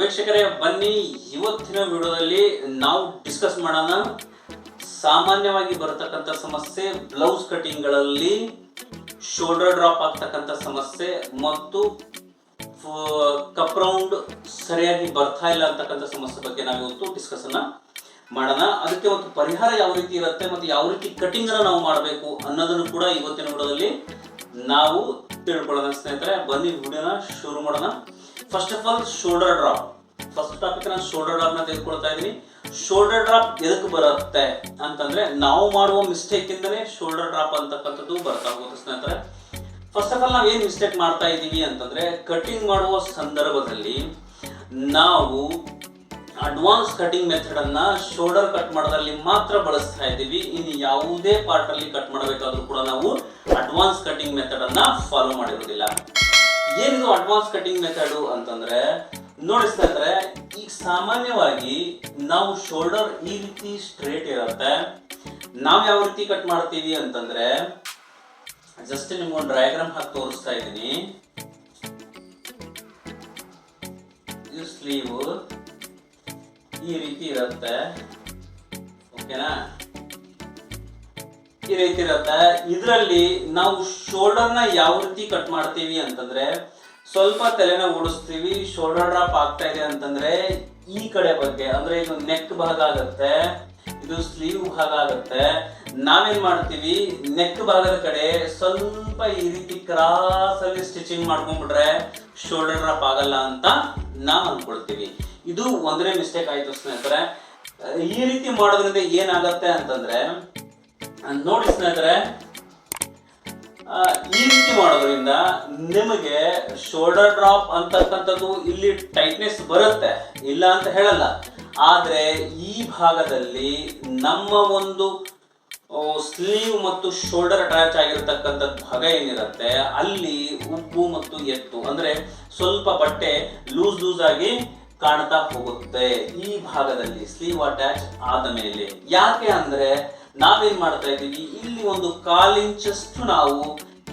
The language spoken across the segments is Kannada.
ವೀಕ್ಷಕರೇ, ಬನ್ನಿ, ಇವತ್ತಿನ ವಿಡಿಯೋದಲ್ಲಿ ನಾವು ಡಿಸ್ಕಸ್ ಮಾಡೋಣ, ಸಾಮಾನ್ಯವಾಗಿ ಬರತಕ್ಕಂಥ ಸಮಸ್ಯೆ ಬ್ಲೌಸ್ ಕಟಿಂಗ್ಗಳಲ್ಲಿ ಶೋಲ್ಡರ್ ಡ್ರಾಪ್ ಆಗ್ತಕ್ಕಂಥ ಸಮಸ್ಯೆ ಮತ್ತು ಕಪ್ ರೌಂಡ್ ಸರಿಯಾಗಿ ಬರ್ತಾ ಇಲ್ಲ ಅಂತಕ್ಕಂಥ ಸಮಸ್ಯೆ ಬಗ್ಗೆ ನಾವು ಇವತ್ತು ಡಿಸ್ಕಸ್ ಅನ್ನ ಮಾಡೋಣ. ಅದಕ್ಕೆ ಒಂದು ಪರಿಹಾರ ಯಾವ ರೀತಿ ಇರುತ್ತೆ ಮತ್ತು ಯಾವ ರೀತಿ ಕಟಿಂಗ್ ನಾವು ಮಾಡಬೇಕು ಅನ್ನೋದನ್ನು ಕೂಡ ಇವತ್ತಿನ ವಿಡಿಯೋದಲ್ಲಿ ನಾವು ತಿಳ್ಕೊಳ್ಳೋಣ ಸ್ನೇಹಿತರೆ. ಬನ್ನಿ, ವಿಡಿಯೋನ ಶುರು ಮಾಡೋಣ. First of all shoulder drop first topic ನಾನು ಶೋಲ್ಡರ್ ಡ್ರಾಪ್ನ ತೆಗೆದುಕೊಳ್ತಾ ಇದ್ದೀನಿ. ಶೋಲ್ಡರ್ ಡ್ರಾಪ್ ಎದಕ್ಕೆ ಬರುತ್ತೆ ಅಂತಂದ್ರೆ ನಾವು ಮಾಡುವ ಮಿಸ್ಟೇಕ್ ಇಂದನೇ ಶೋಲ್ಡರ್ ಡ್ರಾಪ್ ಅಂತಕ್ಕಂಥದ್ದು ಬರ್ತಾ ಹೋಗುತ್ತೆ ಸ್ನೇಹಿತರೆ. ಫಸ್ಟ್ ಆಫ್ ಆಲ್ ನಾವು ಏನು ಮಿಸ್ಟೇಕ್ ಮಾಡ್ತಾ ಇದ್ದೀವಿ ಅಂತಂದ್ರೆ ಕಟಿಂಗ್ ಮಾಡುವ ಸಂದರ್ಭದಲ್ಲಿ ನಾವು ಅಡ್ವಾನ್ಸ್ ಕಟಿಂಗ್ ಮೆಥಡ್ ಅನ್ನ ಶೋಲ್ಡರ್ ಕಟ್ ಮಾಡೋದ್ರಲ್ಲಿ ಮಾತ್ರ ಬಳಸ್ತಾ ಇದ್ದೀವಿ. ಇನ್ನು ಯಾವುದೇ ಪಾರ್ಟ್ ಅಲ್ಲಿ ಕಟ್ ಮಾಡಬೇಕಾದ್ರೂ ಕೂಡ ನಾವು ಅಡ್ವಾನ್ಸ್ ಕಟಿಂಗ್ ಮೆಥಡ್ ಅನ್ನ ಫಾಲೋ ಮಾಡಿರೋದಿಲ್ಲ. ಏನಿದು ಅಡ್ವಾನ್ಸ್ ಕಟಿಂಗ್ ಮೆಥಡ್ ಅಂತಂದ್ರೆ, ನೋಡಿ ಸ್ನೇಹಿತರೆ, ಈಗ ಸಾಮಾನ್ಯವಾಗಿ ನಾವು ಶೋಲ್ಡರ್ ಈ ರೀತಿ ಸ್ಟ್ರೇಟ್ ಇರುತ್ತೆ. ನಾವು ಯಾವ ರೀತಿ ಕಟ್ ಮಾಡ್ತೀವಿ ಅಂತಂದ್ರೆ ಜಸ್ಟ್ ನಿಮ್ಗೊಂದು ಡಯಾಗ್ರಾಮ್ ಹಾಕಿ ತೋರಿಸ್ತಾ ಇದ್ದೀನಿ. ಇದು ಸ್ಲೀವ್ ಈ ರೀತಿ ಇರುತ್ತೆ. ಓಕೆನಾ ಈ ರೀತಿ ಇರುತ್ತೆ ಇದರಲ್ಲಿ ನಾವು ಶೋಲ್ಡರ್ನ ಯಾವ ರೀತಿ ಕಟ್ ಮಾಡ್ತೀವಿ ಅಂತಂದ್ರೆ, ಸ್ವಲ್ಪ ತಲೆನ ಓಡಿಸ್ತೀವಿ, ಶೋಲ್ಡರ್ ಡ್ರಾಪ್ ಆಗ್ತಾ ಇದೆ ಅಂತಂದ್ರೆ, ಈ ಕಡೆ ಬಗ್ಗೆ, ಅಂದ್ರೆ ಇದು ನೆಕ್ ಭಾಗ ಆಗುತ್ತೆ, ಇದು ಸ್ಲೀವ್ ಭಾಗ ಆಗುತ್ತೆ, ನಾವೇನ್ ಮಾಡ್ತೀವಿ, ನೆಕ್ ಭಾಗದ ಕಡೆ ಸ್ವಲ್ಪ ಈ ರೀತಿ ಕ್ರಾಸ್ ಅಲ್ಲಿ ಸ್ಟಿಚಿಂಗ್ ಮಾಡ್ಕೊಂಡ್ಬಿಟ್ರೆ ಶೋಲ್ಡರ್ ಡ್ರಾಪ್ ಆಗಲ್ಲ ಅಂತ ನಾವ್ ಅನ್ಕೊಳ್ತೀವಿ. ಇದು ಒಂದನೇ ಮಿಸ್ಟೇಕ್ ಆಯ್ತು ಸ್ನೇಹಿತರೆ. ಈ ರೀತಿ ಮಾಡೋದ್ರಿಂದ ಏನಾಗತ್ತೆ ಅಂತಂದ್ರೆ ನೋಡಿ ಸ್ನೇಹಿತರೆ ಈ ರೀತಿ ಮಾಡೋದ್ರಿಂದ ನಿಮಗೆ ಶೋಲ್ಡರ್ ಡ್ರಾಪ್ ಅಂತಕ್ಕಂಥದ್ದು ಇಲ್ಲಿ ಟೈಟ್ನೆಸ್ ಬರುತ್ತೆ, ಇಲ್ಲ ಅಂತ ಹೇಳಲ್ಲ. ಆದ್ರೆ ಈ ಭಾಗದಲ್ಲಿ ನಮ್ಮ ಒಂದು ಸ್ಲೀವ್ ಮತ್ತು ಶೋಲ್ಡರ್ ಅಟ್ಯಾಚ್ ಆಗಿರತಕ್ಕಂಥ ಭಾಗ ಏನಿರುತ್ತೆ, ಅಲ್ಲಿ ಉಬ್ಬು ಮತ್ತು ಎತ್ತು, ಅಂದ್ರೆ ಸ್ವಲ್ಪ ಬಟ್ಟೆ ಲೂಸ್ ಲೂಸ್ ಆಗಿ ಕಾಣ್ತಾ ಹೋಗುತ್ತೆ. ಈ ಭಾಗದಲ್ಲಿ ಸ್ಲೀವ್ ಅಟ್ಯಾಚ್ ಆದ ಮೇಲೆ, ಯಾಕೆ ಅಂದ್ರೆ ನಾವೇನ್ ಮಾಡ್ತಾ ಇದ್ದೀವಿ? ಇಲ್ಲಿ ಒಂದು ಕಾಲ್ ಇಂಚಷ್ಟು ನಾವು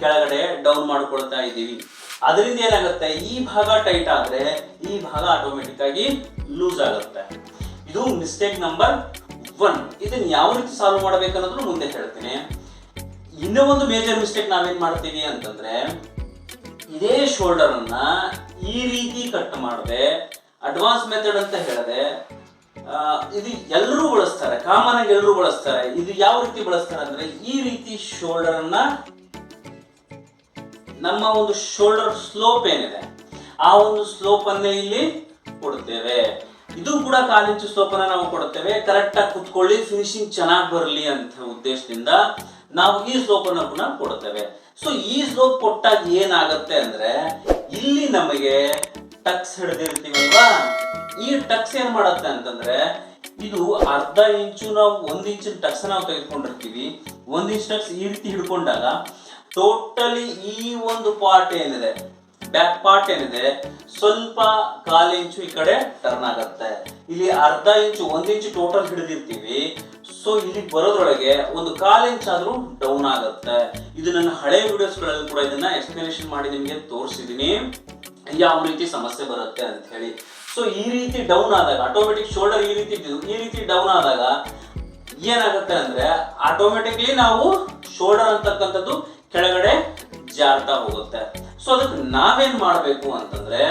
ಕೆಳಗಡೆ ಡೌನ್ ಮಾಡ್ಕೊಳ್ತಾ ಇದ್ದೀವಿ. ಅದರಿಂದ ಏನಾಗುತ್ತೆ? ಈ ಭಾಗ ಟೈಟ್ ಆದ್ರೆ ಈ ಭಾಗ ಆಟೋಮೆಟಿಕ್ ಆಗಿ ಲೂಸ್ ಆಗುತ್ತೆ. ಇದು ಮಿಸ್ಟೇಕ್ ನಂಬರ್ ಒನ್ ಇದನ್ನ ಯಾವ ರೀತಿ ಸಾಲ್ವ್ ಮಾಡಬೇಕನ್ನೋದ್ರ ಮುಂದೆ ಹೇಳ್ತೀನಿ. ಇನ್ನೂ ಒಂದು ಮೇಜರ್ ಮಿಸ್ಟೇಕ್ ನಾವೇನ್ ಮಾಡ್ತೀವಿ ಅಂತಂದ್ರೆ, ಇದೇ ಶೋಲ್ಡರ್ ಅನ್ನ ಈ ರೀತಿ ಕಟ್ ಮಾಡದೆ ಅಡ್ವಾನ್ಸ್ ಮೆಥಡ್ ಅಂತ ಹೇಳಿದೆ ಇದು ಎಲ್ಲರೂ ಬಳಸ್ತಾರೆ, ಕಾಮನ್ ಆಗಿ ಎಲ್ಲರೂ ಬಳಸ್ತಾರೆ. ಇದು ಯಾವ ರೀತಿ ಬಳಸ್ತಾರೆ ಅಂದ್ರೆ ಈ ರೀತಿ ಶೋಲ್ಡರ್ ಅನ್ನ ನಮ್ಮ ಒಂದು ಶೋಲ್ಡರ್ ಸ್ಲೋಪ್ ಏನಿದೆ, ಆ ಒಂದು ಸ್ಲೋಪ್ ಅನ್ನೇ ಇಲ್ಲಿ ಕೊಡ್ತೇವೆ ಇದು ಕೂಡ ಕಾಲಿಂಚು ಸ್ಲೋಪ್ ಅನ್ನ ನಾವು ಕೊಡ್ತೇವೆ ಕರೆಕ್ಟ್ ಆಗಿ ಕುತ್ಕೊಳ್ಳಿ ಫಿನಿಶಿಂಗ್ ಚೆನ್ನಾಗಿ ಬರಲಿ ಅಂತ ಉದ್ದೇಶದಿಂದ ನಾವು ಈ ಸ್ಲೋಪ್ ಅನ್ನ ಕೂಡ ಕೊಡ್ತೇವೆ ಸೊ ಈ ಸ್ಲೋಪ್ ಕೊಟ್ಟಾಗ ಏನಾಗುತ್ತೆ ಅಂದ್ರೆ, ಇಲ್ಲಿ ನಮಗೆ ಟಕ್ಸ್ ಹಿಡಿದಿರ್ತೀವಲ್ವಾ? ಈ ಟಕ್ಸ್ ಏನ್ ಮಾಡತ್ತೆ ಅಂತಂದ್ರೆ, ಇದು ಅರ್ಧ ಇಂಚು ನಾವು ಒಂದ್ ಇಂಚಿನ ಟಕ್ಸ್ ನಾವು ತೆಗೆದುಕೊಂಡಿರ್ತೀವಿ. ಒಂದ್ ಇಂಚ್ ಟಕ್ಸ್ ಈ ರೀತಿ ಹಿಡ್ಕೊಂಡಾಗ ಟೋಟಲಿ ಈ ಒಂದು ಪಾರ್ಟ್ ಏನಿದೆ, ಬ್ಯಾಕ್ ಪಾರ್ಟ್ ಏನಿದೆ, ಸ್ವಲ್ಪ ಕಾಲು ಇಂಚು ಈ ಕಡೆ ಟರ್ನ್ ಆಗತ್ತೆ. ಇಲ್ಲಿ ಅರ್ಧ ಇಂಚು, ಒಂದ್ ಇಂಚು ಟೋಟಲ್ ಹಿಡಿದಿರ್ತೀವಿ. ಸೊ ಇಲ್ಲಿ ಬರೋದ್ರೊಳಗೆ ಒಂದು ಕಾಲು ಇಂಚ್ ಆದ್ರೂ ಡೌನ್ ಆಗುತ್ತೆ. ಇದು ನನ್ನ ಹಳೆ ವಿಡಿಯೋಸ್ಗಳಲ್ಲಿ ಕೂಡ ಇದನ್ನ ಎಕ್ಸ್ಪ್ಲನೇಷನ್ ಮಾಡಿ ನಿಮಗೆ ತೋರಿಸಿದೀನಿ. ಯಾವ ರೀತಿ ಸಮಸ್ಯೆ ಬರುತ್ತೆ ಅಂತ ಹೇಳಿ. ಸೊ ಈ ರೀತಿ ಡೌನ್ ಆದಾಗ ಆಟೋಮೆಟಿಕ್ ಶೋಲ್ಡರ್ ಈ ರೀತಿ ಈ ರೀತಿ ಡೌನ್ ಆದಾಗ ಏನಾಗುತ್ತೆ ಅಂದ್ರೆ ಆಟೋಮೆಟಿಕ್ಲಿ ನಾವು ಶೋಲ್ಡರ್ ಅಂತಕ್ಕಂಥದ್ದು ಕೆಳಗಡೆ ಜಾರ್ತಾ ಹೋಗುತ್ತೆ. ಸೊ ಅದಕ್ಕೆ ನಾವೇನ್ ಮಾಡಬೇಕು ಅಂತಂದ್ರೆ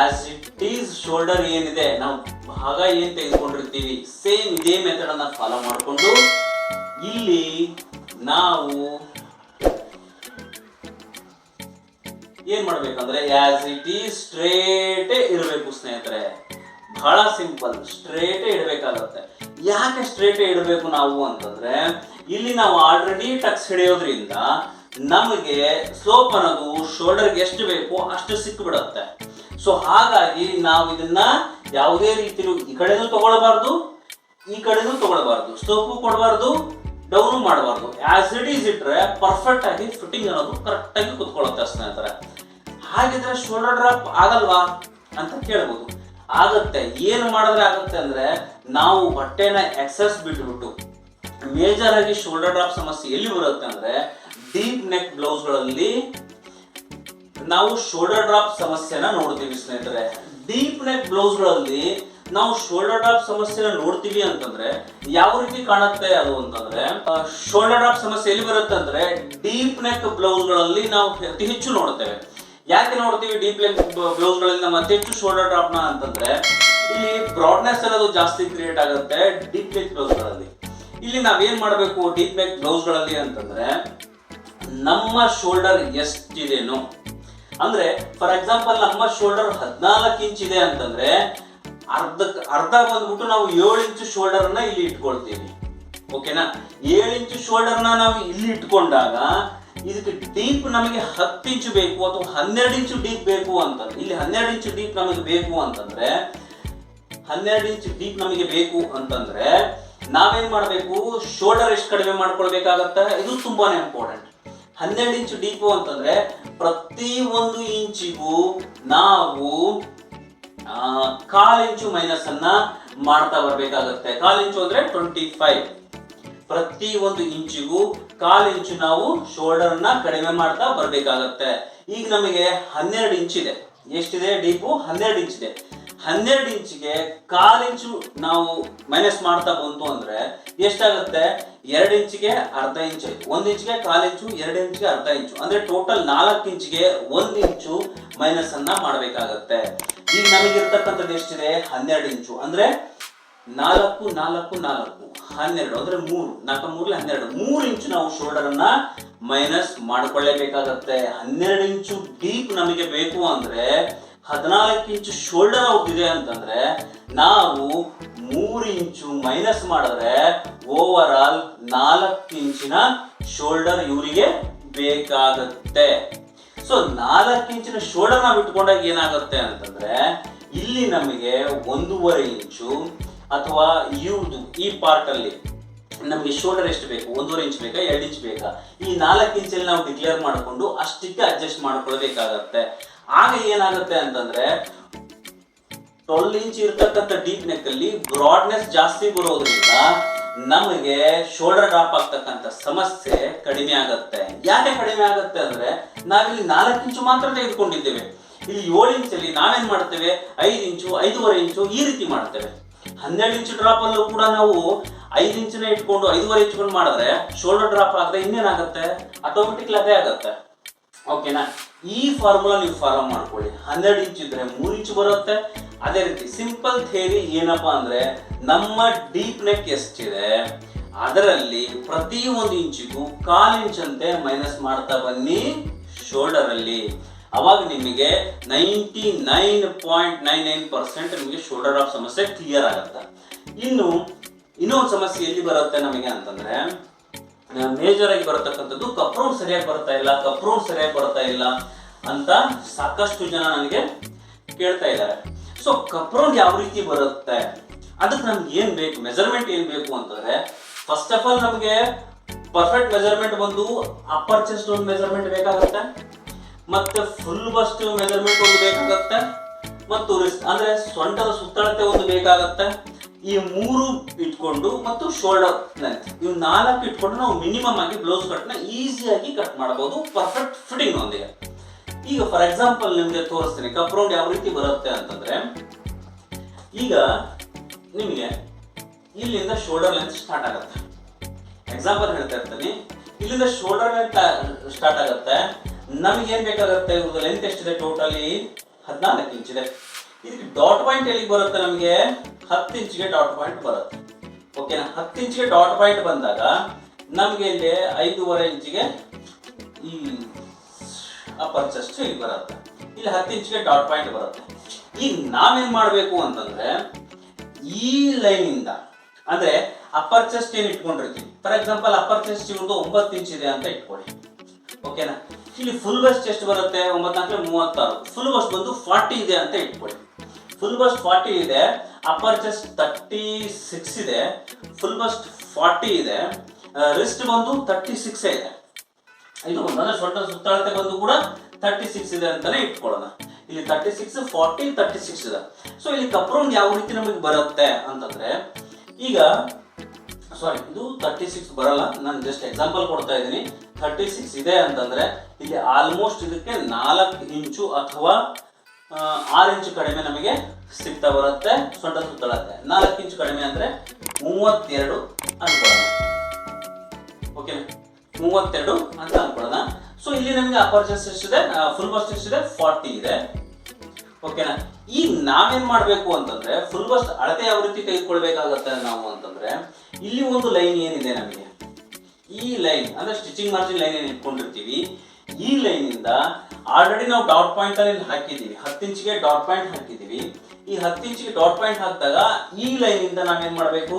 ಆಸ್ ಇಟ್ ಈಸ್ ಶೋಲ್ಡರ್ ಏನಿದೆ, ನಾವು ಭಾಗ ಏನ್ ತೆಗೆದುಕೊಂಡಿರ್ತೀವಿ ಸೇಮ್ ಇದೇ ಮೆಥಡ್ ಅನ್ನ ಫಾಲೋ ಮಾಡಿಕೊಂಡು, ಇಲ್ಲಿ ನಾವು ಏನ್ ಮಾಡ್ಬೇಕಂದ್ರೆ ಆಸ್ ಇಟ್ ಈಸ್ ಸ್ಟ್ರೇಟೇ ಇರಬೇಕು ಸ್ನೇಹಿತರೆ. ಬಹಳ ಸಿಂಪಲ್ ಸ್ಟ್ರೇಟೇ ಇಡಬೇಕಾಗತ್ತೆ. ಯಾಕೆ ಸ್ಟ್ರೇಟೇ ಇಡಬೇಕು ನಾವು ಅಂತಂದ್ರೆ, ಇಲ್ಲಿ ನಾವು ಆಲ್ರೆಡಿ ಟಕ್ಸ್ ಹಿಡಿಯೋದ್ರಿಂದ ನಮಗೆ ಸ್ಲೋಪ್ ಅನ್ನೋದು ಶೋಲ್ಡರ್ಗೆ ಎಷ್ಟು ಬೇಕು ಅಷ್ಟು ಸಿಕ್ಕಿಬಿಡತ್ತೆ ಸೊ ಹಾಗಾಗಿ ನಾವು ಇದನ್ನ ಯಾವುದೇ ರೀತಿಯೂ ಈ ಕಡೆನೂ ತಗೊಳ್ಬಾರ್ದು, ಈ ಕಡೆನೂ ತಗೊಳ್ಬಾರ್ದು. ಸ್ಲೋಪು ಕೊಡಬಾರ್ದು ಡೌನು ಮಾಡಬಾರ್ದು. ಆಸ್ ಇಟ್ ಈಸ್ ಇಟ್ರೆ ಪರ್ಫೆಕ್ಟ್ ಆಗಿ ಫಿಟ್ಟಿಂಗ್ ಅನ್ನೋದು ಕರೆಕ್ಟ್ ಆಗಿ ಕುತ್ಕೊಳ್ಳುತ್ತೆ ಸ್ನೇಹಿತರೆ ಹಾಗಿದ್ರೆ ಶೋಲ್ಡರ್ ಡ್ರಾಪ್ ಆಗಲ್ವಾ ಅಂತ ಕೇಳ್ಬೋದು. ಆಗುತ್ತೆ. ಏನು ಮಾಡಿದ್ರೆ ಆಗುತ್ತೆ ಅಂದ್ರೆ ನಾವು ಬಟ್ಟೆನ ಎಕ್ಸಸ್ ಬಿಟ್ಬಿಟ್ಟು ಮೇಜರ್ ಆಗಿ ಶೋಲ್ಡರ್ ಡ್ರಾಪ್ ಸಮಸ್ಯೆ ಎಲ್ಲಿ ಬರುತ್ತೆ ಅಂದ್ರೆ ಡೀಪ್ ನೆಕ್ ಬ್ಲೌಸ್ಗಳಲ್ಲಿ ನಾವು ಶೋಲ್ಡರ್ ಡ್ರಾಪ್ ಸಮಸ್ಯೆನ ನೋಡ್ತೀವಿ ಸ್ನೇಹಿತರೆ. ಡೀಪ್ ನೆಕ್ ಬ್ಲೌಸ್ಗಳಲ್ಲಿ ನಾವು ಶೋಲ್ಡರ್ ಡ್ರಾಪ್ ಸಮಸ್ಯೆನ ನೋಡ್ತೀವಿ ಅಂತಂದ್ರೆ ಯಾವ ರೀತಿ ಕಾಣುತ್ತೆ ಅದು ಅಂತಂದ್ರೆ ಶೋಲ್ಡರ್ ಡ್ರಾಪ್ ಸಮಸ್ಯೆ ಎಲ್ಲಿ ಬರುತ್ತೆ ಅಂದ್ರೆ ಡೀಪ್ ನೆಕ್ ಬ್ಲೌಸ್ಗಳಲ್ಲಿ ನಾವು ಅತಿ ಹೆಚ್ಚು ನೋಡ್ತೇವೆ. ಯಾಕೆ ನೋಡ್ತೀವಿ ಡೀಪ್ ನೆಕ್ ಬ್ಲೌಸ್ಗಳಲ್ಲಿ ನಮ್ಮ ಅತಿ ಹೆಚ್ಚು ಶೋಲ್ಡರ್ ಡ್ರಾಪ್ನ ಅಂತಂದ್ರೆ, ಇಲ್ಲಿ ಬ್ರಾಡ್ನೆಸ್ ಅನ್ನೋದು ಜಾಸ್ತಿ ಕ್ರಿಯೇಟ್ ಆಗುತ್ತೆ ಡೀಪ್ ನೆಕ್ ಬ್ಲೌಸ್ಗಳಲ್ಲಿ ಇಲ್ಲಿ ನಾವೇನ್ ಮಾಡಬೇಕು ಡೀಪ್ ನೆಕ್ ಬ್ಲೌಸ್ಗಳಲ್ಲಿ ಅಂತಂದ್ರೆ, ನಮ್ಮ ಶೋಲ್ಡರ್ ಎಷ್ಟಿದೆನೋ. ಅಂದ್ರೆ ಫಾರ್ ಎಕ್ಸಾಂಪಲ್ ನಮ್ಮ ಶೋಲ್ಡರ್ ಹದಿನಾಲ್ಕು ಇಂಚ್ ಇದೆ ಅಂತಂದ್ರೆ ಅರ್ಧ ಅರ್ಧ ಬಂದ್ಬಿಟ್ಟು ನಾವು ಏಳು ಇಂಚು ಶೋಲ್ಡರ್ ಅನ್ನ ಇಲ್ಲಿ ಇಟ್ಕೊಳ್ತೀವಿ. ಓಕೆನಾ? ಏಳು ಇಂಚು ಶೋಲ್ಡರ್ನ ನಾವು ಇಲ್ಲಿ ಇಟ್ಕೊಂಡಾಗ ಇದಕ್ಕೆ ಡೀಪ್ ನಮಗೆ ಹತ್ತು ಇಂಚು ಬೇಕು ಅಥವಾ ಹನ್ನೆರಡು ಇಂಚು ಡೀಪ್ ಬೇಕು ಅಂತಂದ್ರೆ, ಇಲ್ಲಿ ಹನ್ನೆರಡು ಇಂಚು ಡೀಪ್ ನಮಗೆ ಬೇಕು ಅಂತಂದ್ರೆ, ಹನ್ನೆರಡು ಇಂಚು ಡೀಪ್ ನಮಗೆ ಬೇಕು ಅಂತಂದ್ರೆ ನಾವೇನ್ ಮಾಡಬೇಕು? ಶೋಲ್ಡರ್ ಎಷ್ಟು ಕಡಿಮೆ ಮಾಡ್ಕೊಳ್ಬೇಕಾಗತ್ತೆ? ಇದು ತುಂಬಾನೇ ಇಂಪಾರ್ಟೆಂಟ್ ಹನ್ನೆರಡು ಇಂಚು ಡೀಪು ಅಂತಂದ್ರೆ ಪ್ರತಿ ಒಂದು ಇಂಚಿಗೂ ನಾವು ಆ, ಕಾಲ್ ಇಂಚು ಮೈನಸ್ ಅನ್ನ ಮಾಡ್ತಾ ಬರ್ಬೇಕಾಗತ್ತೆ. ಕಾಲಿಂಚು ಅಂದ್ರೆ ಟ್ವೆಂಟಿ ಫೈವ್ ಪ್ರತಿ ಒಂದು ಇಂಚಿಗೂ ಕಾಲ್ ಇಂಚು ನಾವು ಶೋಲ್ಡರ್ನ ಕಡಿಮೆ ಮಾಡ್ತಾ ಬರ್ಬೇಕಾಗತ್ತೆ. ಈಗ ನಮಗೆ ಹನ್ನೆರಡು ಇಂಚ್ ಇದೆ ಎಷ್ಟಿದೆ ಡೀಪು ಹನ್ನೆರಡು ಇಂಚ್ ಇದೆ ಹನ್ನೆರಡು ಇಂಚಿಗೆ ಕಾಲ್ ಇಂಚು ನಾವು ಮೈನಸ್ ಮಾಡ್ತಾ ಬಂತು ಅಂದ್ರೆ ಎಷ್ಟಾಗುತ್ತೆ? ಎರಡು ಇಂಚಿಗೆ ಅರ್ಧ ಇಂಚ್ ಆಯ್ತು. ಒಂದ್ ಇಂಚಿಗೆ ಕಾಲ್ ಇಂಚು, ಎರಡು ಇಂಚಿಗೆ ಅರ್ಧ ಇಂಚು. ಅಂದ್ರೆ ಟೋಟಲ್ ನಾಲ್ಕು ಇಂಚಿಗೆ ಒಂದ್ ಇಂಚು ಮೈನಸ್ ಅನ್ನ ಮಾಡ್ಬೇಕಾಗತ್ತೆ. ಈಗ ನಮಗಿರ್ತಕ್ಕಂಥದ್ದು ಎಷ್ಟಿದೆ? ಹನ್ನೆರಡು ಇಂಚು. ಅಂದ್ರೆ ನಾಲ್ಕು ನಾಲ್ಕು ನಾಲ್ಕು. ಹನ್ನೆರಡು. ಅಂದ್ರೆ ಮೂರು. ನಾಲ್ಕು ಮೂರ್ಲಿ ಹನ್ನೆರಡು. ಮೂರು ಇಂಚು ನಾವು ಶೋಲ್ಡರ್ ಅನ್ನ ಮೈನಸ್ ಮಾಡ್ಕೊಳ್ಳೇಬೇಕಾಗತ್ತೆ. ಹನ್ನೆರಡು ಇಂಚು ಡೀಪ್ ನಮಗೆ ಬೇಕು ಅಂದ್ರೆ ಹದಿನಾಲ್ಕು ಇಂಚು ಶೋಲ್ಡರ್ ಅವ್ರದ್ದಿದೆ ಅಂತಂದ್ರೆ ನಾವು ಮೂರು ಇಂಚು ಮೈನಸ್ ಮಾಡಿದ್ರೆ ಓವರ್ ಆಲ್ ನಾಲ್ಕು ಇಂಚಿನ ಶೋಲ್ಡರ್ ಇವರಿಗೆ ಬೇಕಾಗುತ್ತೆ. ಸೊ ನಾಲ್ಕು ಇಂಚಿನ ಶೋಲ್ಡರ್ ನಾವು ಇಟ್ಕೊಂಡಾಗ ಏನಾಗುತ್ತೆ ಅಂತಂದ್ರೆ ಇಲ್ಲಿ ನಮಗೆ ಒಂದೂವರೆ ಇಂಚು ಅಥವಾ ಇವ್ದು ಈ ಪಾರ್ಟ್ ಅಲ್ಲಿ ನಮಗೆ ಶೋಲ್ಡರ್ ಎಷ್ಟು ಬೇಕು? ಒಂದೂವರೆ ಇಂಚ್ ಬೇಕಾ? ಎರಡು ಇಂಚ್ ಬೇಕಾ? ಈ ನಾಲ್ಕು ಇಂಚಲ್ಲಿ ನಾವು ಡಿಕ್ಲೇರ್ ಮಾಡಿಕೊಂಡು ಅಷ್ಟಕ್ಕೆ ಅಡ್ಜಸ್ಟ್ ಮಾಡ್ಕೊಳ್ಬೇಕಾಗತ್ತೆ ಆಗ ಏನಾಗುತ್ತೆ ಅಂತಂದ್ರೆ ಟ್ವೆಲ್ ಇಂಚ್ ಇರ್ತಕ್ಕಂಥ ಡೀಪ್ ನೆಕ್ ಅಲ್ಲಿ ಬ್ರಾಡ್ನೆಸ್ ಜಾಸ್ತಿ ಬರೋದ್ರಿಂದ ನಮಗೆ ಶೋಲ್ಡರ್ ಡ್ರಾಪ್ ಆಗ್ತಕ್ಕಂಥ ಸಮಸ್ಯೆ ಕಡಿಮೆ ಆಗತ್ತೆ. ಯಾಕೆ ಕಡಿಮೆ ಆಗತ್ತೆ ಅಂದ್ರೆ ನಾವಿಲ್ಲಿ ನಾಲ್ಕು ಇಂಚು ಮಾತ್ರ ತೆಗೆದುಕೊಂಡಿದ್ದೇವೆ. ಇಲ್ಲಿ ಏಳು ಇಂಚಲ್ಲಿ ನಾವೇನ್ ಮಾಡ್ತೇವೆ? ಐದು ಇಂಚು, ಐದೂವರೆ ಇಂಚು ಈ ರೀತಿ ಮಾಡ್ತೇವೆ. ಹನ್ನೆರಡು ಇಂಚು ಡ್ರಾಪ್ ಅಲ್ಲೂ ಕೂಡ ನಾವು ಐದು ಇಂಚಿನ ಇಟ್ಕೊಂಡು ಐದೂವರೆ ಇಂಚ್ಕೊಂಡು ಮಾಡಿದ್ರೆ ಶೋಲ್ಡರ್ ಡ್ರಾಪ್ ಆಗದೆ ಇನ್ನೇನಾಗುತ್ತೆ? ಆಟೋಮೆಟಿಕ್ಲಿ ಅದೇ ಆಗತ್ತೆ. ಓಕೆನಾ ಈ ಫಾರ್ಮುಲಾ ನೀವು ಫಾಲೋ ಮಾಡ್ಕೊಳ್ಳಿ. ಹನ್ನೆರಡು ಇಂಚ್ ಇದ್ರೆ ಮೂರು ಇಂಚ್ ಬರುತ್ತೆ. ಅದೇ ರೀತಿ ಸಿಂಪಲ್ ಥಿಯರಿ ಏನಪ್ಪಾ ಅಂದ್ರೆ ನಮ್ಮ ಡೀಪ್ ನೆಕ್ ಎಷ್ಟಿದೆ? ಅದರಲ್ಲಿ ಪ್ರತಿ ಒಂದು ಇಂಚಿಗೂ ಕಾಲು ಇಂಚ್ ಅಂತೆ ಮೈನಸ್ ಮಾಡ್ತಾ ಬನ್ನಿ ಶೋಲ್ಡರ್ ಅಲ್ಲಿ. ಅವಾಗ ನಿಮಗೆ ninety nine point nine nine percent ನಿಮಗೆ ಶೋಲ್ಡರ್ ಆಫ್ ಸಮಸ್ಯೆ ಕ್ಲಿಯರ್ ಆಗುತ್ತೆ. ಇನ್ನು ಇನ್ನೊಂದು ಸಮಸ್ಯೆ ಎಲ್ಲಿ ಬರುತ್ತೆ ನಮಗೆ ಅಂತಂದ್ರೆ ಮೇಜರ್ ಆಗಿ ಬರತಕ್ಕಂಥದ್ದು ಕಪ್ರೋನ್ ಸರಿಯಾಗಿ ಬರ್ತಾ ಇಲ್ಲ ಕಪ್ರೋನ್ ಸರಿಯಾಗಿ ಬರ್ತಾ ಇಲ್ಲ ಅಂತ ಸಾಕಷ್ಟು ಜನ ನನಗೆ ಕೇಳ್ತಾ ಇದ್ದಾರೆ. ಸೊ ಕಪ್ರೋನ್ ಯಾವ ರೀತಿ ಬರುತ್ತೆ? ಅದಕ್ಕೆ ನಮ್ಗೆ ಏನ್ ಬೇಕು? ಮೆಜರ್ಮೆಂಟ್ ಏನ್ ಬೇಕು ಅಂತಂದ್ರೆ ಫಸ್ಟ್ ಆಫ್ ಆಲ್ ನಮಗೆ ಪರ್ಫೆಕ್ಟ್ ಮೆಜರ್ಮೆಂಟ್ ಬಂದು ಅಪ್ಪರ್ ಚೆಸ್ಟ್ ಒಂದು ಮೆಜರ್ಮೆಂಟ್ ಬೇಕಾಗುತ್ತೆ, ಮತ್ತೆ ಫುಲ್ ಬಸ್ಟ್ ಮೆಜರ್ಮೆಂಟ್ ಒಂದು ಬೇಕಾಗುತ್ತೆ, ಮತ್ತು ಅಂದ್ರೆ ಸೊಂಟದ ಸುತ್ತಳತೆ ಒಂದು ಬೇಕಾಗುತ್ತೆ. ಈ ಮೂರು ಇಟ್ಕೊಂಡು ಮತ್ತು ಶೋಲ್ಡರ್ ಲೆಂತ್ ಇವು ನಾಲ್ಕು ಇಟ್ಕೊಂಡು ನಾವು ಮಿನಿಮಮ್ ಆಗಿ ಬ್ಲೌಸ್ ಕಟ್ನ ಈಸಿಯಾಗಿ ಕಟ್ ಮಾಡಬಹುದು. ಪರ್ಫೆಕ್ಟ್ ಫಿಟ್ಟಿಂಗ್ ಒಂದಿಗೆ ಈಗ ಫಾರ್ ಎಕ್ಸಾಂಪಲ್ ನಿಮಗೆ ತೋರಿಸ್ತೀನಿ. ಕಪ್ ರೌಂಡ್ ಯಾವ ರೀತಿ ಬರುತ್ತೆ ಅಂತಂದ್ರೆ, ಈಗ ನಿಮಗೆ ಇಲ್ಲಿಂದ ಶೋಲ್ಡರ್ ಲೆಂತ್ ಸ್ಟಾರ್ಟ್ ಆಗುತ್ತೆ. ಎಕ್ಸಾಂಪಲ್ ಹೇಳ್ತಾ ಇರ್ತೀನಿ. ಇಲ್ಲಿಂದ ಶೋಲ್ಡರ್ ಲೆಂತ್ ಸ್ಟಾರ್ಟ್ ಆಗುತ್ತೆ. ನಮಗೆ ಏನ್ ಬೇಕಾಗುತ್ತೆ? ಇವ್ರದ್ದು ಲೆಂತ್ ಎಷ್ಟಿದೆ ಟೋಟಲಿ ಹದಿನಾಲ್ಕು ಇಂಚ್ ಇದೆ ಇದಕ್ಕೆ ಡಾಟ್ ಪಾಯಿಂಟ್ ಎಲ್ಲಿಗೆ ಬರುತ್ತೆ ನಮಗೆ? ಹತ್ತು ಇಂಚಿಗೆ ಡಾಟ್ ಪಾಯಿಂಟ್ ಬರುತ್ತೆ. ಓಕೆನಾ ಹತ್ತು ಇಂಚಿಗೆ ಡಾಟ್ ಪಾಯಿಂಟ್ ಬಂದಾಗ ನಮಗೆ ಇಲ್ಲಿ ಐದೂವರೆ ಇಂಚಿಗೆ ಈ ಅಪ್ಪರ್ ಚೆಸ್ಟ್ ಇಲ್ಲಿ ಬರುತ್ತೆ. ಇಲ್ಲಿ ಹತ್ತು ಇಂಚಿಗೆ ಡಾಟ್ ಪಾಯಿಂಟ್ ಬರುತ್ತೆ. ಈಗ ನಾವೇನ್ ಮಾಡಬೇಕು ಅಂತಂದ್ರೆ, ಈ ಲೈನ್ ಇಂದ, ಅಂದ್ರೆ ಅಪ್ಪರ್ ಚೆಸ್ಟ್ ಏನ್ ಇಟ್ಕೊಂಡಿರ್ತೀವಿ? ಫಾರ್ ಎಕ್ಸಾಂಪಲ್ ಅಪ್ಪರ್ ಚೆಸ್ಟ್ ಇವ್ರದ್ದು ಒಂಬತ್ತು ಇಂಚ್ ಇದೆ ಅಂತ ಇಟ್ಕೊಳ್ಳಿ. ಓಕೆನಾ ಇಲ್ಲಿ ಫುಲ್ ಬಸ್ಟ್ ಎಷ್ಟು ಬರುತ್ತೆ ಒಂಬತ್ತು ಮೂವತ್ತಾರು. ಫುಲ್ ಬಸ್ಟ್ ಬಂದು ಫಾರ್ಟಿ ಇದೆ ಅಂತ ಇಟ್ಕೊಳ್ಳಿ. ಫುಲ್ ಬಸ್ಟ್ ಫಾರ್ಟಿ ಇದೆ ಅಪ್ಪರ್ ಚೆಸ್ಟ್ ತರ್ಟಿ ಸಿಕ್ಸ್ ಇದೆ ಫುಲ್ ಬಸ್ಟ್ ಫಾರ್ಟಿ ಇದೆ. ರಿಸ್ಟ್ ಬಂದು ತರ್ಟಿ ಸಿಕ್ಸ್ ಇದೆ. ಇದು ಅಂದ್ರೆ ಸೊಂಟ ಸುತ್ತಾಳತೆ ಬಂದು ಕೂಡ ತರ್ಟಿ ಸಿಕ್ಸ್ ಇದೆ ಅಂತಾನೆ ಇಟ್ಕೊಳ್ಳೋಣ. ಇಲ್ಲಿ thirty six forty thirty six ಇದೆ. ಸೊ ಇಲ್ಲಿ ಕಪ್ರೋನ್ ಯಾವ ರೀತಿ ನಮಗೆ ಬರುತ್ತೆ ಅಂತಂದ್ರೆ, ಈಗ ಸಾರಿ ಇದು ತರ್ಟಿ ಸಿಕ್ಸ್ ಬರಲ್ಲ. ನಾನು ಜಸ್ಟ್ ಎಕ್ಸಾಂಪಲ್ ಕೊಡ್ತಾ ಇದ್ದೀನಿ. ತರ್ಟಿ ಸಿಕ್ಸ್ ಇದೆ ಅಂತಂದ್ರೆ, ಇಲ್ಲಿ ಆಲ್ಮೋಸ್ಟ್ ಇದಕ್ಕೆ ನಾಲ್ಕು ಇಂಚು ಅಥವಾ ಆರು ಇಂಚು ಕಡಿಮೆ ನಮಗೆ ಸಿಗ್ತಾ ಬರುತ್ತೆ, ಸೊಂಟ ಸುತ್ತಳತ್ತೆ. ನಾಲ್ಕು ಇಂಚು ಕಡಿಮೆ ಅಂದರೆ ಮೂವತ್ತೆರಡು ಅನ್ಕೊಳ್ಳೋಣ ಓಕೆ ಮೂವತ್ತೆರಡು ಅಂತ ಅನ್ಕೊಳ್ಳೋಣ ಸೊ ಇಲ್ಲಿ ನಮಗೆ ಚೆಸ್ಟ್ ಎಷ್ಟಿದೆ ಫುಲ್ ಬಸ್ಟ್ ಎಷ್ಟಿದೆ ಫಾರ್ಟಿ ಇದೆ ಓಕೆನಾ ಈ ನಾವೇನ್ ಮಾಡಬೇಕು ಅಂತಂದ್ರೆ ಫುಲ್ ಬಸ್ಟ್ ಅಳತೆ ಯಾವ ರೀತಿ ತೆಗೆದುಕೊಳ್ಬೇಕಾಗತ್ತೆ ನಾವು ಅಂತಂದ್ರೆ, ಇಲ್ಲಿ ಒಂದು ಲೈನ್ ಏನಿದೆ ನಮಗೆ? ಈ ಲೈನ್, ಅಂದ್ರೆ ಸ್ಟಿಚಿಂಗ್ ಮಾರ್ಜಿನ್ ಲೈನ್ ಏನು ಇಟ್ಕೊಂಡಿರ್ತೀವಿ? ಈ ಲೈನ್ ಇಂದ ಆಲ್ರೆಡಿ ನಾವು ಡಾಟ್ ಪಾಯಿಂಟ್ ಅಲ್ಲಿ ಹಾಕಿದೀವಿ ಹತ್ತು ಇಂಚಿಗೆ ಡಾಟ್ ಪಾಯಿಂಟ್ ಹಾಕಿದೀವಿ ಈ ಹತ್ತು ಇಂಚಿಗೆ ಡಾಟ್ ಪಾಯಿಂಟ್ ಹಾಕಿದಾಗ ಈ ಲೈನ್ ಇಂದ ನಾನು ಏನ್ ಮಾಡಬೇಕು?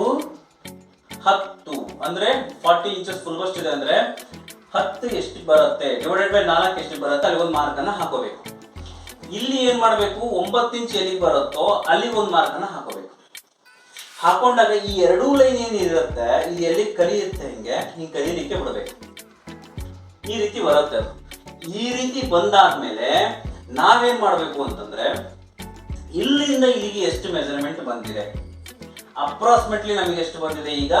ಹತ್ತು, ಅಂದ್ರೆ ಫಾರ್ಟಿ ಇಂಚಸ್ ಫುಲ್ ಇದೆ ಅಂದ್ರೆ ಹತ್ತು ಎಷ್ಟು ಬರುತ್ತೆ? ಡಿವೈಡೆಡ್ ಬೈ ನಾಲ್ಕು ಎಷ್ಟು ಬರುತ್ತೆ? ಅಲ್ಲಿ ಒಂದು ಮಾರ್ಕ್ ಅನ್ನ ಹಾಕೋಬೇಕು. ಇಲ್ಲಿ ಏನ್ ಮಾಡಬೇಕು? ಒಂಬತ್ತು ಇಂಚ್ ಎಲ್ಲಿಗೆ ಬರುತ್ತೋ ಅಲ್ಲಿ ಒಂದು ಮಾರ್ಕ್ ಅನ್ನ ಹಾಕೋಬೇಕು. ಹಾಕೊಂಡಾಗ ಈ ಎರಡೂ ಲೈನ್ ಏನಿರುತ್ತೆ ಇದು ಎಲ್ಲಿ ಕಲಿಯುತ್ತೆ ಹಿಂಗೆ? ಹಿಂಗೆ ಕಲೀಲಿಕ್ಕೆ ಬಿಡಬೇಕು. ಈ ರೀತಿ ಬರುತ್ತೆ ಈ ರೀತಿ ಬಂದಾದ್ಮೇಲೆ ನಾವೇನ್ ಮಾಡಬೇಕು ಅಂತಂದ್ರೆ ಇಲ್ಲಿಂದ ಇಲ್ಲಿಗೆ ಎಷ್ಟು ಮೆಜರ್ಮೆಂಟ್ ಬಂದಿದೆ? ಅಪ್ರಾಕ್ಸಿಮೇಟ್ಲಿ ನಮಗೆ ಎಷ್ಟು ಬಂದಿದೆ ಈಗ?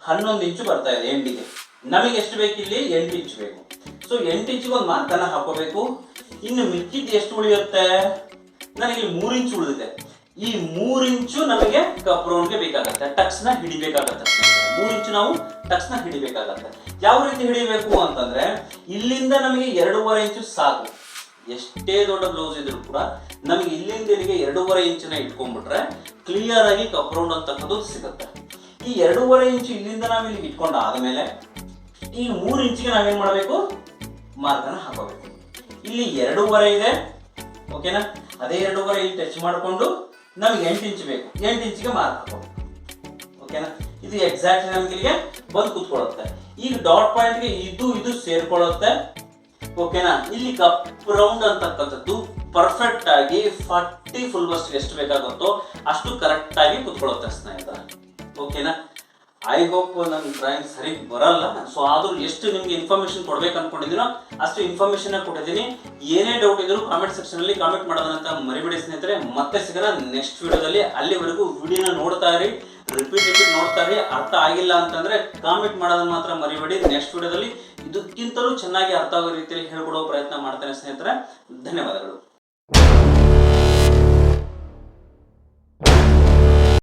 ಹನ್ನೊಂದು ಇಂಚು ಬರ್ತಾ ಇದೆ ಎಂಡಿಗೆ ನಮಗೆ ಎಷ್ಟು ಬೇಕು ಇಲ್ಲಿ? ಎಂಟು ಇಂಚು ಬೇಕು. ಸೊ ಎಂಟು ಇಂಚಿಗೆ ಒಂದು ಮಾರ್ಕ್ ಅನ್ನ ಹಾಕೋಬೇಕು. ಇನ್ನು ಮಿಕ್ಕಿದ್ದು ಎಷ್ಟು ಉಳಿಯುತ್ತೆ? ನನಗೆ ಮೂರು ಇಂಚು ಉಳಿದಿದೆ. ಈ ಮೂರು ಇಂಚು ನಮಗೆ ಕಪ್ ರೌಂಡ್ಗೆ ಬೇಕಾಗತ್ತೆ. ನ ಹಿಡಿಬೇಕಾಗತ್ತೆ. ಮೂರು ಇಂಚು ನಾವು ಟಕ್ಸ್ನ ಹಿಡಿಬೇಕಾಗತ್ತೆ. ಯಾವ ರೀತಿ ಹಿಡಿಬೇಕು ಅಂತಂದ್ರೆ, ಇಲ್ಲಿಂದ ನಮಗೆ ಎರಡೂವರೆ ಇಂಚು ಸಾಕು. ಎಷ್ಟೇ ದೊಡ್ಡ ಬ್ಲೌಸ್ ಇದ್ರು ಕೂಡ ನಮಗೆ ಇಲ್ಲಿಂದ ಇಲ್ಲಿಗೆ ಎರಡೂವರೆ ಇಂಚಿನ ಇಟ್ಕೊಂಡ್ಬಿಟ್ರೆ ಕ್ಲಿಯರ್ ಆಗಿ ಕಪ್ ರೌಂಡ್ ಅಂತಕ್ಕದ್ದು ಸಿಗುತ್ತೆ. ಈ ಎರಡೂವರೆ ಇಂಚು ಇಲ್ಲಿಂದ ನಾವು ಇಲ್ಲಿ ಇಟ್ಕೊಂಡು ಆದಮೇಲೆ ಈ ಮೂರು ಇಂಚಿಗೆ ನಾವೇನ್ ಮಾಡಬೇಕು? ಮಾರ್ಗನ ಹಾಕೋಬೇಕು. ಇಲ್ಲಿ ಎರಡೂವರೆ ಇದೆ ಓಕೆನಾ ಅದೇ ಎರಡೂವರೆ ಇಲ್ಲಿ ಟಚ್ ಮಾಡಿಕೊಂಡು ನಮ್ಗೆ ಎಂಟು ಇಂಚ್ ಬೇಕು. ಎಂಟು ಇಂಚಿಗೆ ಮಾರ್ಕ್ ಹಾಕೋಬೇಕು. ಓಕೆನಾ ಇದು ಎಕ್ಸಾಕ್ಟ್ಲಿ ನಮ್ಗೆ ಇಲ್ಲಿಗೆ ಬಂದು ಕೂತ್ಕೊಳ್ಳುತ್ತೆ. ಈಗ ಡಾಟ್ ಪಾಯಿಂಟ್ಗೆ ಇದು ಇದು ಸೇರ್ಕೊಳ್ಳುತ್ತೆ. ಓಕೆನಾ ಇಲ್ಲಿ ಕಪ್ ರೌಂಡ್ ಅಂತಕ್ಕಂಥದ್ದು ಪರ್ಫೆಕ್ಟ್ ಆಗಿ ಫಾರ್ಟಿ ಫುಲ್ ಬಸ್ ಎಷ್ಟು ಬೇಕಾಗುತ್ತೋ ಅಷ್ಟು ಕರೆಕ್ಟ್ ಆಗಿ ಕುತ್ಕೊಳ್ಳುತ್ತೆ ಸ್ನೇಹಿತರೆ. ಓಕೆನಾ ಐ ಹೋಪ್ ನನ್ನ ಡ್ರಾಯಿಂಗ್ ಸರಿ ಬರಲ್ಲ. ಸೊ ಆದರೂ ಎಷ್ಟು ನಿಮ್ಗೆ ಇನ್ಫಾರ್ಮೇಶನ್ ಕೊಡ್ಬೇಕು ಅನ್ಕೊಂಡಿದ್ದೀನೋ ಅಷ್ಟು ಇನ್ಫಾರ್ಮೇಶನ್ ಕೊಟ್ಟಿದ್ದೀನಿ. ಏನೇ ಡೌಟ್ ಇದ್ರು ಕಾಮೆಂಟ್ ಸೆಕ್ಷನ್ ಅಲ್ಲಿ ಕಾಮೆಂಟ್ ಮಾಡೋದಂತ ಮರಿಬೇಡಿ ಸ್ನೇಹಿತರೆ. ಮತ್ತೆ ಸಿಗೋಣ ನೆಕ್ಸ್ಟ್ ವಿಡಿಯೋದಲ್ಲಿ ಅಲ್ಲಿವರೆಗೂ ವಿಡಿಯೋನ ನೋಡ್ತಾ ಇರಿ. ರಿಪೀಟ್ ರಿಪೀಟ್ ನೋಡ್ತಾ ಇರಿ. ಅರ್ಥ ಆಗಿಲ್ಲ ಅಂತಂದ್ರೆ ಕಾಮೆಂಟ್ ಮಾಡೋದನ್ನ ಮಾತ್ರ ಮರಿಬೇಡಿ. ನೆಕ್ಸ್ಟ್ ವಿಡಿಯೋದಲ್ಲಿ ಇದಕ್ಕಿಂತಲೂ ಚೆನ್ನಾಗಿ ಅರ್ಥ ಆಗೋ ರೀತಿಯಲ್ಲಿ ಹೇಳ್ಕೊಡೋ ಪ್ರಯತ್ನ ಮಾಡ್ತೇನೆ ಸ್ನೇಹಿತರೆ. ಧನ್ಯವಾದಗಳು. you